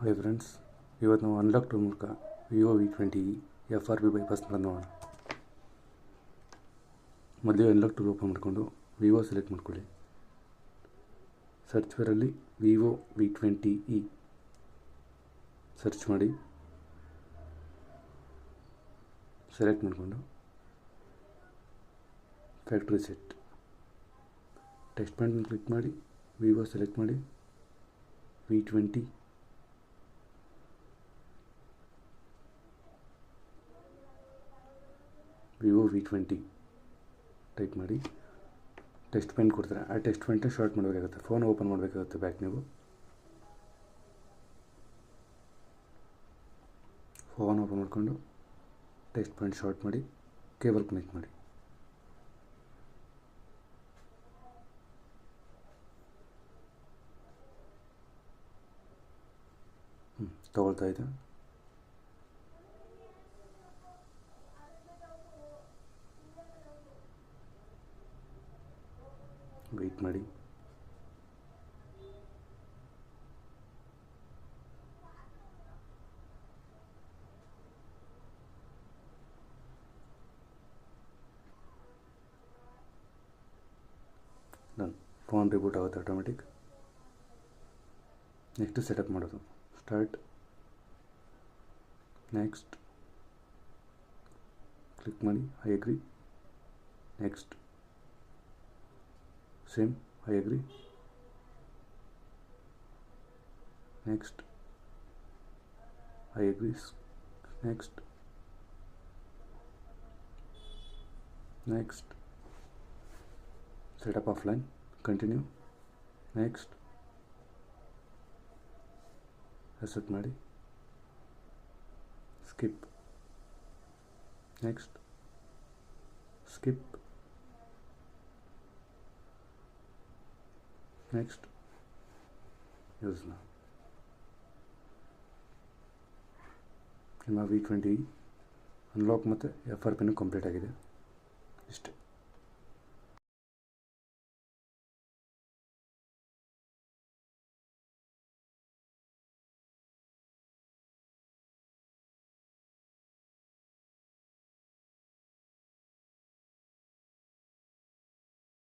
Hi friends ಇವತ್ತು ನಾವು unlock two ಮೂಲಕ Vivo V twenty F R B bypass ಮಾಡೋದು ನೋಡೋಣ. ಮೊದಲೇ ಅನ್ಲಾಕ್ ಟೂಲ್ ಓಪನ್ ಮಾಡಿಕೊಂಡು ವಿವೋ ಸೆಲೆಕ್ಟ್ ಮಾಡ್ಕೊಳ್ಳಿ. Search ಫೇರಲ್ಲಿ Vivo V twenty E search ಮಾಡಿ. ಸೆಲೆಕ್ಟ್ ಮಾಡಿಕೊಂಡು. Factory set test point click ಮಾಡಿ. ವಿವೋ ಸೆಲೆಕ್ಟ್ ಮಾಡಿ. V twenty Vivo V twenty type ಮಾಡಿ. ಟೆಸ್ಟ್ ಪೆನ್ ಕೊಡ್ತಾರೆ. ಆ ಟೆಸ್ಟ್ ಪೆಂಟನ್ನು ಶಾರ್ಟ್ ಮಾಡಬೇಕಾಗುತ್ತೆ. ಫೋನ್ ಓಪನ್ ಮಾಡಬೇಕಾಗುತ್ತೆ ಬ್ಯಾಕ್ ನೀವು. ಫೋನ್ ಓಪನ್ ಮಾಡಿಕೊಂಡು ಟೆಸ್ಟ್ ಪೆಂಟ್ ಶಾರ್ಟ್ ಮಾಡಿ ಕೇಬಲ್ ಕನೆಕ್ಟ್ ಮಾಡಿ. ಹ್ಞೂ ತಗೊಳ್ತಾ ಇದೆ. ವೆಯ್ಟ್ ಮಾಡಿ ಡನ್ ಫೋನ್ ರಿಬೂಟ್ ಆಗುತ್ತೆ ಆಟೋಮೆಟಿಕ್ ನೆಕ್ಸ್ಟ್ ಸೆಟಪ್ ಮಾಡೋದು ಸ್ಟಾರ್ಟ್ ನೆಕ್ಸ್ಟ್ ಕ್ಲಿಕ್ ಮಾಡಿ I agree next same. I agree. Next. I agree. Next. Next. Setup offline continue. Next. Accept ಮಾಡಿ skip. Next. Skip next use ನಿಮ್ಮ V twenty unlock ಮತ್ತು F R ಪಿನೂ complete ಆಗಿದೆ. ಇಷ್ಟೇ.